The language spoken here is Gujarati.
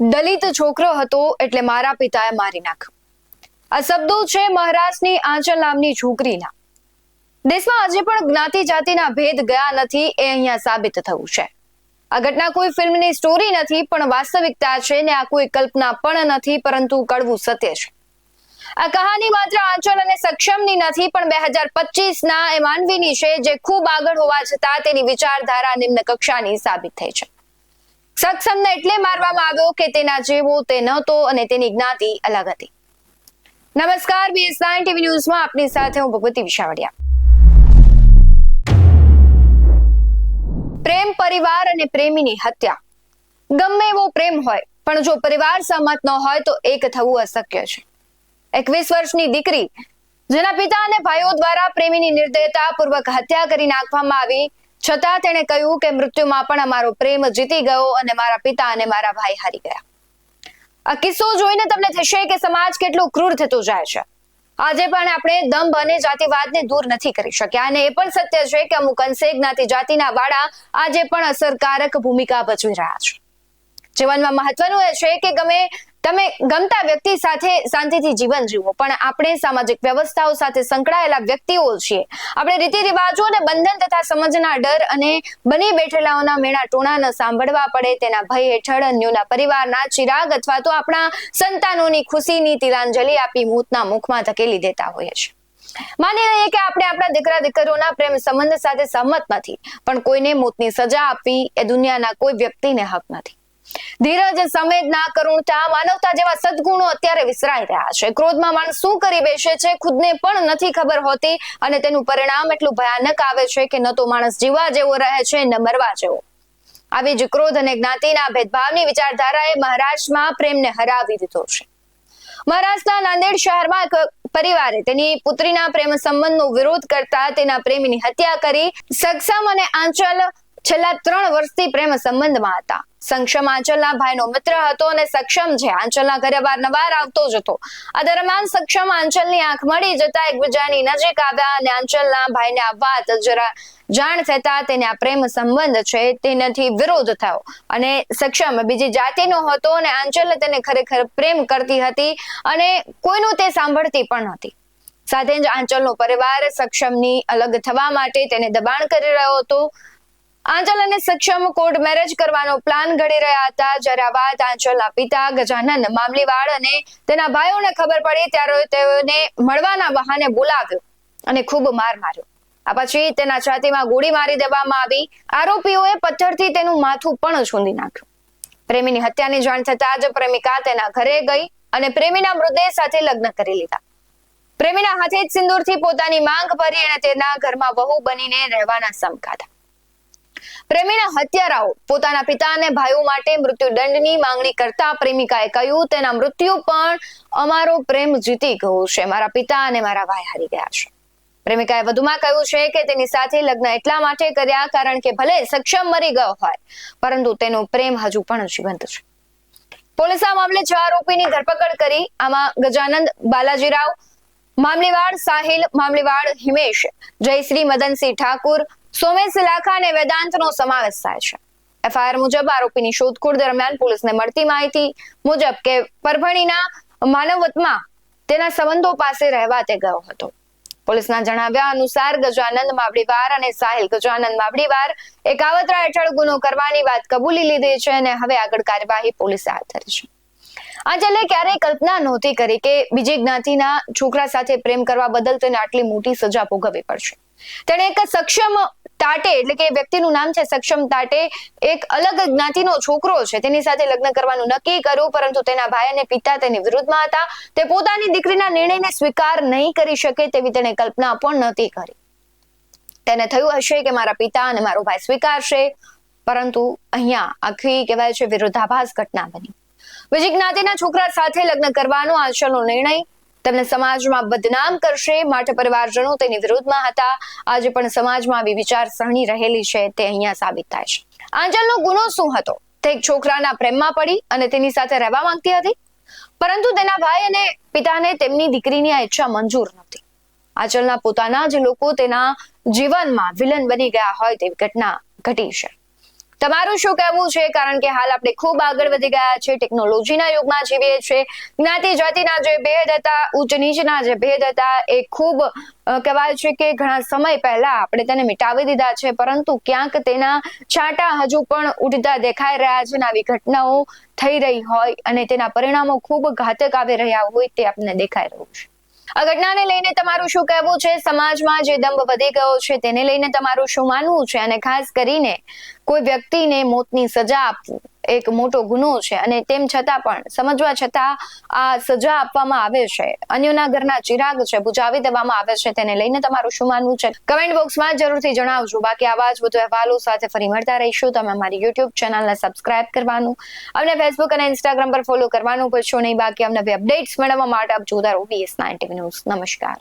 દલિત છોકરો હતો એટલે મારા પિતાએ મારી નાખ્યો. આ શબ્દો છે મહારાષ્ટ્રની આંચલ નામની છોકરીના. દેશમાં આજે પણ જ્ઞાતિ જાતિના ભેદ ગયા નથી એ અહીંયા સાબિત થયું છે. આ ઘટના કોઈ ફિલ્મની સ્ટોરી નથી, પણ વાસ્તવિકતા છે ને આ કોઈ કલ્પના પણ નથી, પરંતુ કડવું સત્ય છે. આ કહાની માત્ર આંચલ અને સક્ષમની નથી, પણ બે હજાર પચીસ ના એ માનવીની છે, જે ખૂબ આગળ હોવા છતાં તેની વિચારધારા નિમ્ન કક્ષાની સાબિત થઈ છે. સક્ષમને એટલે મારવામાં આવ્યો કે તેના જેવો તે નહોતો અને તેની જ્ઞાતિ અલગ હતી. નમસ્કાર બીએસ નાઇન ટીવી ન્યૂઝમાં આપની સાથે હું ભગવતી વિશાવડિયા. પ્રેમ પરિવાર અને પ્રેમીની હત્યા. ગમે એવો પ્રેમ હોય, પણ જો પરિવાર સહમત ન હોય તો એક થવું અશક્ય છે. એકવીસ વર્ષની દીકરી, જેના પિતા અને ભાઈઓ દ્વારા પ્રેમીની નિર્દયતા પૂર્વક હત્યા કરી નાખવામાં આવી છતાં તેણે કહ્યું કે મૃત્યુમાં પણ અમારો પ્રેમ જીતી ગયો અને મારા પિતા અને મારા ભાઈ હારી ગયા. આ કિસ્સો જોઈને તમને થશે કે સમાજ કેટલું ક્રૂર થતો જાય છે. આજે પણ આપણે દંભ અને જાતિવાદને દૂર નથી કરી શક્યા અને એ પણ સત્ય છે કે અમુક અંશે જ્ઞાતિ જાતિના વાળા આજે પણ અસરકારક ભૂમિકા ભજવી રહ્યા છે. જીવનમાં મહત્વનું એ છે કે ગમે તમે ગમતા વ્યક્તિ સાથે શાંતિથી જીવન જીવો. પણ આપણે સામાજિક વ્યવસ્થાઓ સાથે સંકળાયેલા વ્યક્તિઓ છીએ. આપણે રીતિ રિવાજો અને બંધન તથા સમજના ડર અને બની બેઠેલાઓના મેણા ટોણા ન સાંભળવા પડે. તેના ભય હેઠળ અન્યોના પરિવારના ચિરાગ અથવા તો આપણા સંતાનોની ખુશીની તિલાંજલિ આપી મોતના મુખમાં ધકેલી દેતા હોઈએ છીએ. માની લઈએ કે આપણે આપણા દીકરા દીકરીઓના પ્રેમ સંબંધ સાથે સહમત નથી. પણ કોઈને મોતની સજા આપવી એ દુનિયાના કોઈ વ્યક્તિને હક નથી. ધીરજ સંવેદના કરુણતા માનવતા જેવા સદગુણો અત્યારે વિસરાઈ રહ્યા છે. ક્રોધમાં માણસ શું કરી બેસે છે ખુદને પણ નથી ખબર હોતી અને તેનું પરિણામ એટલું ભયાનક આવે છે કે ન તો માણસ જીવવા જેવો રહે છે ન મરવા જેવો. આવી જ ક્રોધ અને જ્ઞાતિના ભેદભાવની વિચારધારાએ મહારાષ્ટ્રમાં પ્રેમને હરાવી દીધો છે. મહારાષ્ટ્રના નાંદેડ શહેરમાં એક પરિવારે તેની પુત્રીના પ્રેમ સંબંધનો વિરોધ કરતા તેના પ્રેમીની હત્યા કરી સક્ષમ અને આંચલ છેલ્લા ત્રણ વર્ષથી પ્રેમ સંબંધમાં હતા. સંક્ષમ આંચલના ભાઈનો મિત્ર હતો અને સક્ષમ છે. આંચલના ઘરે વારંવાર આવતો જ હતો. આ દરમિયાન સક્ષમ આંચલની આંખ મળી જતા એકબીજાની નજીક આવ્યા અને આંચલના ભાઈને આ વાત જરા જાણ થતા તેને આ પ્રેમ સંબંધ છે તેનાથી વિરોધ થયો. અને સક્ષમ બીજી જાતિનો હતો અને આંચલ તેને ખરેખર પ્રેમ કરતી હતી અને કોઈનું તે સાંભળતી પણ હતી. સાથે જ આંચલનો પરિવાર સક્ષમની અલગ થવા માટે તેને દબાણ કરી રહ્યો હતો. આંચલ અને સક્ષમ કોર્ટ મેરેજ કરવાનો પ્લાન ઘડી રહ્યા હતા. જ્યારે આ વાત આંચલના પિતા, ગજાનન મામલીવાડ અને તેના ભાઈઓને ખબર પડી, ત્યારે તેઓને મળવાના બહાને બોલાવ્યો અને ખૂબ માર માર્યો. આ પછી તેના છાતીમાં ગોળી મારી દેવામાં આવી. આરોપીઓએ પથ્થરથી તેનું માથું પણ છૂંદી નાખ્યું. પ્રેમીની હત્યાની જાણ થતા જ પ્રેમિકા તેના ઘરે ગઈ અને પ્રેમીના મૃતદેહ સાથે લગ્ન કરી લીધા. પ્રેમીના હાથે જ સિંદૂરથી પોતાની માંગ ભરી અને તેના ઘરમાં વહુ બનીને રહેવાના સમકાતા. પ્રેમીના હત્યારાઓ. પોતાના પિતા અને ભાઈઓ માટે મૃત્યુદંડની માંગણી કરતા પ્રેમિકાએ કહ્યું, તેના મૃત્યુ પણ અમારો પ્રેમ જીતી ગયો છે. મારા પિતા અને મારા ભાઈ હારી ગયા છે. પ્રેમિકાએ વધુમાં કહ્યું છે કે તેની સાથે લગ્ન એટલા માટે કર્યા કારણ કે ભલે સક્ષમ મરી ગયો હોય, પરંતુ તેનો પ્રેમ હજુ પણ જીવંત છે. પોલીસે આ મામલે ચાર આરોપીની ધરપકડ કરી. આમાં ગજાનંદ બાલાજીરાવ, મામલીવાડ સાહિલ, મામલીવાડ હિમેશ, જયશ્રી મદનસિંહ ઠાકુર સોમેશ લાખા અને વેદાંતનો સમાવેશ થાય છે. એફઆઈઆર મુજબ આરોપીની શોધખોળ દરમિયાન પોલીસને મળતી માહિતી મુજબ કે પરભણીના માનવતમાં તેના સંબંધો પાસે રહેવા તે ગયો હતો. પોલીસના જણાવ્યા અનુસાર ગજાનંદ માવડીવાર અને સાહિલ ગજાનંદ માવડીવાર એ કાવતરા હેઠળ ગુનો કરવાની વાત કબૂલી લીધી છે અને હવે આગળ કાર્યવાહી પોલીસે હાથ ધરી છે. આંચલે ક્યારેય કલ્પના નહોતી કરી કે બીજી જ્ઞાતિના છોકરા સાથે પ્રેમ કરવા બદલ તેને આટલી મોટી સજા ભોગવવી પડશે. તેણે એક સક્ષમ તાટે એટલે કે વ્યક્તિનું નામ છે સક્ષમ તાટે એક અલગ જ્ઞાતિનો છોકરો છે. તેની સાથે લગ્ન કરવાનું નક્કી કર્યું, પરંતુ તેના ભાઈ અને પિતા તેની વિરુદ્ધમાં હતા. તે પોતાની દીકરીના નિર્ણયને સ્વીકાર નહીં કરી શકે તેવી તેણે કલ્પના પણ નહોતી કરી. તેને થયું હશે કે મારા પિતા અને મારો ભાઈ સ્વીકારશે, પરંતુ અહીંયા આખી કહેવાય છે વિરોધાભાસ ઘટના બની. બીજી જ્ઞાતિના છોકરા સાથે લગ્ન કરવાનો આંચલનો નિર્ણય તેમને સમાજમાં બદનામ કરશે. માટે પરિવારજનો તેની વિરુદ્ધમાં હતા. આજે પણ સમાજમાં આવી વિચારસરણી રહેલી છે તે અહીંયા સાબિત થાય છે. આંચલનો ગુનો શું હતો? તે એક છોકરાના પ્રેમમાં પડી અને તેની સાથે રહેવા માંગતી હતી. પરંતુ તેના ભાઈ અને પિતાને તેમની દીકરીની આ ઈચ્છા મંજૂર નહોતી. આંચલના પોતાના જ લોકો તેના જીવનમાં વિલન બની ગયા હોય તેવી ઘટના ઘટી છે. તમારું શું કહેવું છે? કારણ કે હાલ આપણે ખૂબ આગળ વધી ગયા છે, ટેકનોલોજીના યુગમાં જીવીએ છીએ જ્ઞાતિ જાતિના જે ભેદ હતા, ઉચ્ચ નીચના જે ભેદ હતા, એ ખૂબ કહેવાય છે કે ઘણા સમય પહેલા આપણે તેને મિટાવી દીધા છે. પરંતુ ક્યાંક તેના છાંટા હજુ પણ ઉડતા દેખાઈ રહ્યા છે અને આવી ઘટનાઓ થઈ રહી હોય અને તેના પરિણામો ખૂબ ઘાતક આવી રહ્યા હોય તે આપણને દેખાઈ રહ્યું છે. આ ઘટનાને લઈને તમારું શું કહેવું છે? સમાજમાં જે દંભ વધી ગયો છે, તેને લઈને તમારું શું માનવું છે? અને ખાસ કરીને કોઈ વ્યક્તિને મોતની સજા આપવું એક મોટો ગુનો છે અને તેમ છતાં પણ, સમજવા છતાં આ સજા આપવામાં આવે છે. અન્યોના ઘરના ચિરાગ છે, બુજાવી દેવામાં આવે છે, તેને લઈને તમારું શું માનવું છે? કમેન્ટ બોક્સમાં જરૂરથી જણાવજો. બાકી આવા જ વધુ અહેવાલો સાથે ફરી મળતા રહીશું. તમે અમારી યુટ્યુબ ચેનલને સબસ્ક્રાઇબ કરવાનું, અમને ફેસબુક અને ઇન્સ્ટાગ્રામ પર ફોલો કરવાનું ભૂલશો નહીં. બાકી અમને અપડેટ્સ મેળવવા માટે આપ જોતા રહો બીએસ નાઇન ન્યૂઝ નમસ્કાર.